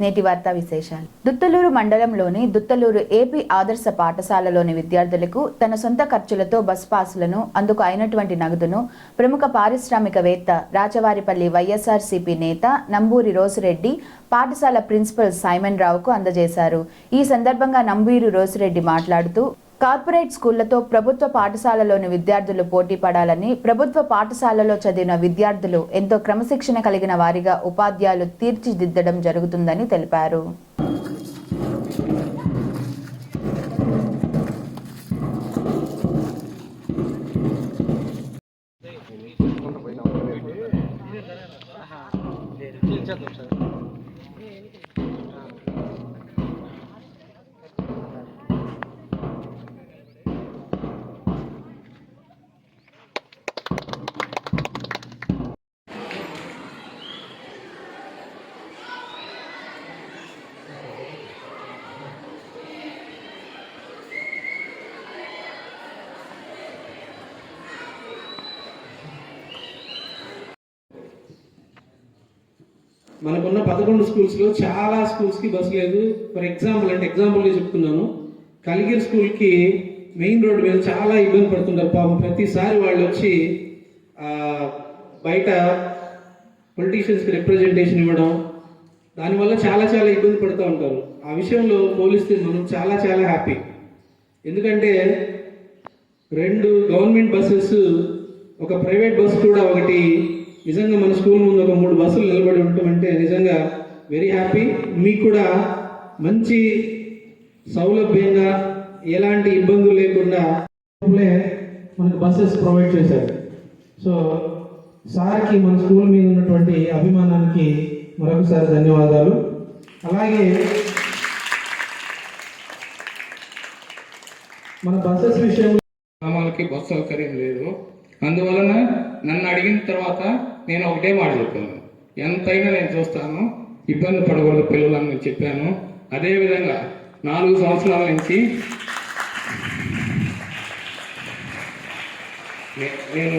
నేటి వార్తా విశేషాలు. దుత్తలూరు మండలంలోని దుత్తలూరు ఏపీ ఆదర్శ పాఠశాలలోని విద్యార్థులకు తన సొంత ఖర్చులతో బస్ పాసులను అందుకు అయినటువంటి నగదును ప్రముఖ పారిశ్రామికవేత్త రాచవారిపల్లి వైఎస్ఆర్సీపీ నేత నంబూరి రోసిరెడ్డి పాఠశాల ప్రిన్సిపల్ సైమన్ రావుకు అందజేశారు. ఈ సందర్భంగా నంబూరి రోసిరెడ్డి మాట్లాడుతూ కార్పొరేట్ స్కూళ్ళతో ప్రభుత్వ పాఠశాలలోని విద్యార్థులు పోటీ పడాలని ప్రభుత్వ పాఠశాలలో చదివిన విద్యార్థులు ఎంతో క్రమశిక్షణ కలిగిన వారిగా ఉపాధ్యాయులు తీర్చిదిద్దడం జరుగుతుందని తెలిపారు. మనకున్న పదకొండు స్కూల్స్లో చాలా స్కూల్స్కి బస్ లేదు. ఫర్ ఎగ్జాంపుల్ అంటే ఎగ్జాంపుల్గా చెప్తున్నాను. కలిగిరి స్కూల్కి మెయిన్ రోడ్ మీద చాలా ఇబ్బంది పడుతుంటారు పాపం. ప్రతిసారి వాళ్ళు వచ్చి బయట పొలిటీషియన్స్కి రిప్రజెంటేషన్ ఇవ్వడం దానివల్ల చాలా చాలా ఇబ్బంది పడుతూ ఉంటారు. ఆ విషయంలో పోలిస్తే మనం చాలా చాలా హ్యాపీ ఎందుకంటే రెండు గవర్నమెంట్ బస్సెస్ ఒక ప్రైవేట్ బస్సు కూడా ఒకటి నిజంగా మన స్కూల్ ముందు ఒక మూడు బస్సులు నిలబడి ఉండటం అంటే నిజంగా వెరీ హ్యాపీ మీకు కూడా మంచి సౌలభ్యంగా ఎలాంటి ఇబ్బందులు లేకుండా మనకు బస్సెస్ ప్రొవైడ్ చేశారు. సో సార్కి మన స్కూల్ మీద ఉన్నటువంటి అభిమానానికి మరొకసారి ధన్యవాదాలు. అలాగే మన బస్సెస్ విషయంలో గ్రామాలకి బస్సు సౌకర్యం లేదు. అందువలన నన్ను అడిగిన తర్వాత నేను ఒకటే మాట చెప్పాను. ఎంతైనా నేను చూస్తాను. ఇబ్బంది పడకూడదు పిల్లలని నేను చెప్పాను. అదేవిధంగా నాలుగు సంవత్సరాల నుంచి నేను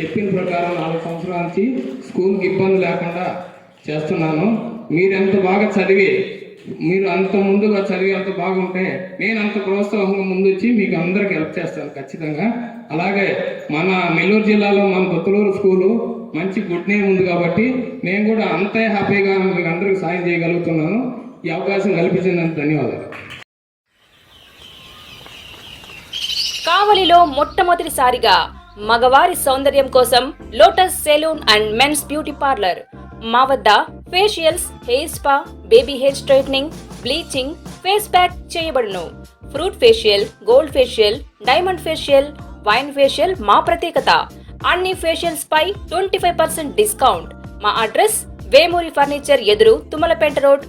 చెప్పిన ప్రకారం నాలుగు సంవత్సరాల నుంచి స్కూల్కి ఇబ్బంది లేకుండా చేస్తున్నాను. మీరెంత బాగా చదివి మీరు అంత ముందుగా చదివి అంత బాగుంటే నేను అంత ప్రోత్సాహంగా ముందొచ్చి మీకు అందరికి హెల్ప్ చేస్తాను ఖచ్చితంగా. అలాగే మన నెల్లూరు జిల్లాలో మన కొత్తలూరు స్కూలు మంచి గుడ్ నేమ్ ఉంది కాబట్టి నేను కూడా అంతే హ్యాపీగా మీకు అందరికి సాయం చేయగలుగుతున్నాను. ఈ అవకాశం కల్పించినందుకు ధన్యవాదాలు. కావలిలో మొట్టమొదటిసారిగా మగవారి సౌందర్యం కోసం lotus salon and men's beauty parlour మా వద్ద facials hair spa baby hair straightening bleaching face pack చేయబడును. Fruit facial gold facial diamond facial wine facial మా ప్రత్యేకత. అన్ని ఫేషియల్స్ పై ట్వంటీ ఫైవ్ పర్సెంట్ డిస్కౌంట్. మా అడ్రస్ వేమూరి ఫర్నిచర్ ఎదురు తుమ్మలపేట రోడ్